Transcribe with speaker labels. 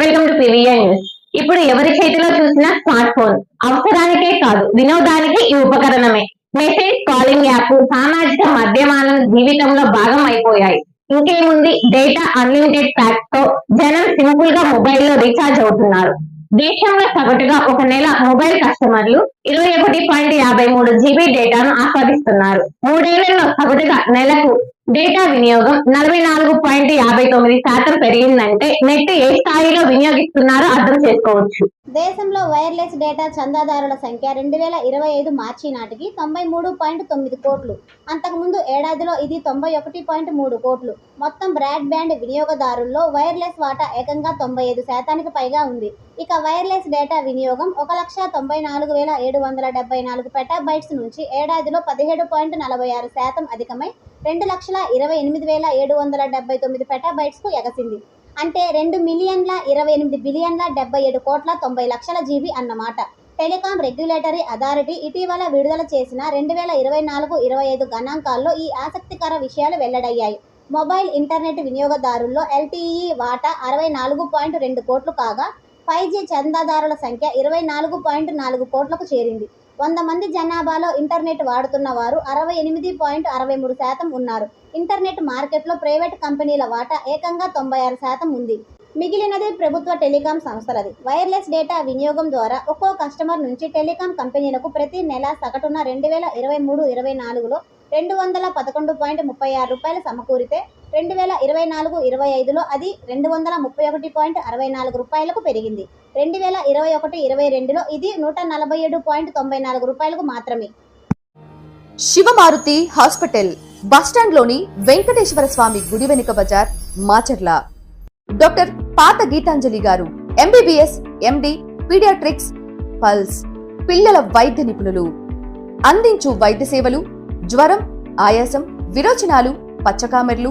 Speaker 1: Welcome to PVI news ఇప్పుడు ఎవరి చేతిలో చూసినా స్మార్ట్ ఫోన్ అవసరానికే కాదు వినోదానికి ఈ ఉపకరణమే. మెసేజ్ కాలింగ్ యాప్ సామాజిక మాధ్యమాలను జీవితంలో భాగం అయిపోయాయి. ఇంకేముంది? డేటా అన్లిమిటెడ్ ప్యాక్తో జనం సింపుల్గా మొబైల్లో రీఛార్జ్ అవుతున్నారు. దేశంలో సగటుగా ఒక నెల మొబైల్ కస్టమర్లు ఇరవై ఒకటి పాయింట్ యాభై మూడు జీబీ డేటాను ఆస్వాదిస్తున్నారు. మూడేళ్ళలో సగటుగా నెలకు డేటా వినియోగం నలభై నాలుగు పాయింట్ యాభై తొమ్మిది శాతం పెరిగిందంటే నెట్ ఏ స్థాయిలో వినియోగిస్తున్నారో అర్థం చేసుకోవచ్చు.
Speaker 2: దేశంలో వైర్లెస్ డేటా చందాదారుల సంఖ్య రెండు వేల ఇరవై ఐదు మార్చి నాటికి తొంభై మూడు పాయింట్ తొమ్మిది కోట్లు. అంతకుముందు ఏడాదిలో ఇది తొంభై ఒకటి పాయింట్ మూడు కోట్లు. మొత్తం బ్రాడ్బ్యాండ్ వినియోగదారుల్లో వైర్లెస్ వాటా ఏకంగా తొంభై ఐదు శాతానికి పైగా ఉంది. ఇక వైర్లెస్ డేటా వినియోగం ఒక లక్ష తొంభై నాలుగు వేల ఏడు వందల డెబ్బై నాలుగు పెటాబైట్స్ నుంచి ఏడాదిలో పదిహేడు పాయింట్ నలభై ఆరు శాతం అధికమై రెండు లక్షల ఇరవై ఎనిమిది వేల ఏడు వందల డెబ్బై తొమ్మిది పెటాబైట్స్కు ఎగసింది. అంటే రెండు మిలియన్ల ఇరవై ఎనిమిది బిలియన్ల డెబ్బై ఏడు కోట్ల తొంభై లక్షల జీబీ అన్నమాట. టెలికాం రెగ్యులేటరీ అథారిటీ ఇటీవల విడుదల చేసిన రెండు వేల ఇరవై నాలుగు ఇరవై ఐదు గణాంకాల్లో ఈ ఆసక్తికర విషయాలు వెల్లడయ్యాయి. మొబైల్ ఇంటర్నెట్ వినియోగదారుల్లో ఎల్టీఈ వాటా అరవై నాలుగు పాయింట్ రెండు కోట్లు కాగా ఫైవ్ జీ చందాదారుల సంఖ్య ఇరవై నాలుగు పాయింట్ నాలుగు కోట్లకు చేరింది. వంద మంది జనాభాలో ఇంటర్నెట్ వాడుతున్న వారు అరవై ఎనిమిది పాయింట్ అరవై మూడు శాతం ఉన్నారు. ఇంటర్నెట్ మార్కెట్లో ప్రైవేట్ కంపెనీల వాటా ఏకంగా తొంభై ఆరు శాతం ఉంది. మిగిలినది ప్రభుత్వ టెలికాం సంస్థలది. వైర్లెస్ డేటా వినియోగం ద్వారా ఒక్కో కస్టమర్ నుంచి టెలికాం కంపెనీలకు ప్రతి నెల సగటున రెండు వేల ఇరవై మూడు ఇరవై నాలుగులో రెండు వందల పదకొండు పాయింట్ ముప్పై ఆరు రూపాయలు సమకూరితే రెండు వేల ఇరవై నాలుగు ఇరవై ఐదులో అది రెండు వందల ముప్పై ఒకటి పాయింట్ అరవై నాలుగు రూపాయలకు పెరిగింది. రెండు వేల ఇరవై ఒకటి ఇరవై రెండులో ఇది నూట నలభై ఏడు పాయింట్ తొంభై నాలుగు రూపాయలకు మాత్రమే.
Speaker 3: శివమారుతి హాస్పిటల్ బస్టాండ్లోని వెంకటేశ్వర స్వామి గుడి వెనుక బజార్ మాచర్ల. డాక్టర్ పాత గీతాంజలి గారు ఎంబీబీఎస్ ఎండి పీడియాట్రిక్స్ పల్స్ పిల్లల వైద్య నిపుణులు. అందించు వైద్య సేవలు జ్వరం ఆయాసం విరోచనాలు పచ్చకామెర్లు